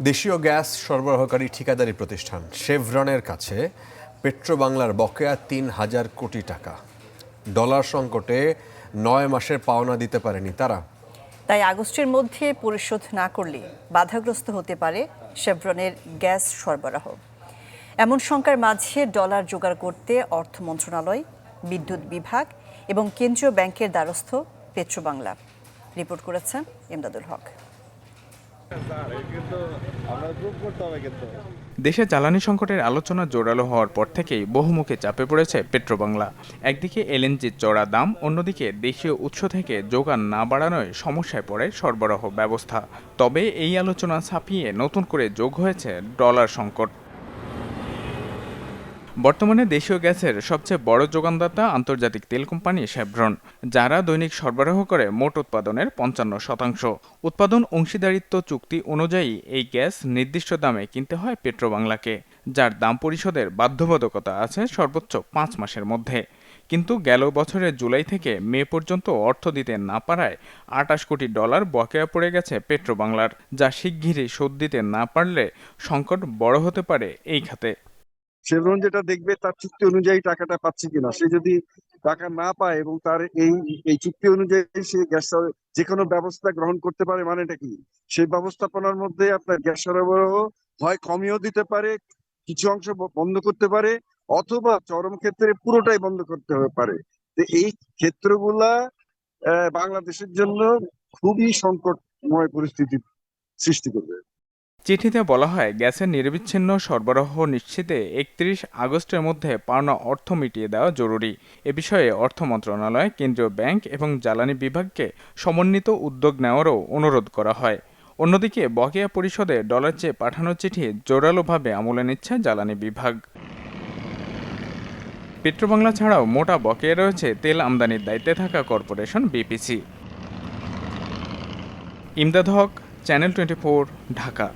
দেশীয় গ্যাস সরবরাহকারী ঠিকাদারি প্রতিষ্ঠান শেভরনের কাছে পেট্রোবাংলার বকেয়া তিন হাজার কোটি টাকা। ডলার সংকটে নয় মাসের পাওনা দিতে পারেনি তারা। তাই আগস্টের মধ্যে পরিশোধ না করলে বাধাগ্রস্ত হতে পারে শেভরনের গ্যাস সরবরাহ। এমন শঙ্কার মাঝে ডলার জোগাড় করতে অর্থ মন্ত্রণালয়, বিদ্যুৎ বিভাগ এবং কেন্দ্রীয় ব্যাংকের দ্বারস্থ পেট্রোবাংলা। রিপোর্ট করেছেন এমদাদুল হক। দেশে জ্বালানি সংকটের আলোচনা জোরালো হওয়ার পর থেকেই বহুমুখে চাপে পড়েছে পেট্রোবাংলা। একদিকে এলএনজির চড়া দাম, অন্যদিকে দেশীয় উৎস থেকে যোগান না বাড়ানোয় সমস্যায় পড়ে সরবরাহ ব্যবস্থা। তবে এই আলোচনা ছাপিয়ে নতুন করে যোগ হয়েছে ডলার সংকট। বর্তমানে দেশীয় গ্যাসের সবচেয়ে বড় যোগানদাতা আন্তর্জাতিক তেল কোম্পানি শেভরন যারা দৈনিক সরবরাহ করে মোট উৎপাদনের পঞ্চান্ন শতাংশ। উৎপাদন অংশীদারিত্ব চুক্তি অনুযায়ী এই গ্যাস নির্দিষ্ট দামে কিনতে হয় পেট্রোবাংলাকে, যার দাম পরিশোধের বাধ্যবাধকতা আছে সর্বোচ্চ পাঁচ মাসের মধ্যে। কিন্তু গেল বছরের জুলাই থেকে মে পর্যন্ত অর্থ দিতে না পারায় আটাশ কোটি ডলার বকেয়া পড়ে গেছে পেট্রোবাংলার, যা শিগগিরই শোধ দিতে না পারলে সংকট বড় হতে পারে এই খাতে। শেভরন যেটা দেখবে তার চুক্তি অনুযায়ী টাকাটা পাচ্ছে কিনা। সে যদি টাকা না পায় এবং তার এই এই চুক্তি অনুযায়ী সে গ্যাস যে কোনো ব্যবস্থা গ্রহণ করতে পারে মানেটা কি? সেই ব্যবস্থাপনার মধ্যে আপনার গ্যাস সরবরাহ হয় কমিয়েও দিতে পারে, কিছু অংশ বন্ধ করতে পারে, অথবা চরম ক্ষেত্রে পুরোটাই বন্ধ করতে পারে। এই ক্ষেত্রগুলা বাংলাদেশের জন্য খুবই সংকটময় পরিস্থিতি সৃষ্টি করবে। চিঠিতে বলা হয়, গ্যাসের নিরবিচ্ছিন্ন সরবরাহ নিশ্চিতে একত্রিশ আগস্টের মধ্যে পাওনা অর্থ মিটিয়ে দেওয়া জরুরি। এ বিষয়ে অর্থ মন্ত্রণালয়, কেন্দ্রীয় ব্যাংক এবং জ্বালানি বিভাগকে সমন্বিত উদ্যোগ নেওয়ারও অনুরোধ করা হয়। অন্যদিকে, বকেয়া পরিষদে ডলার চেয়ে পাঠানো চিঠি জোরালোভাবে আমলে নিচ্ছে জ্বালানি বিভাগ। পেট্রোবাংলা ছাড়াও মোটা বকেয়া রয়েছে তেল আমদানির দায়িত্বে থাকা corporation BPC. Imdad Haque, channel twenty Dhaka.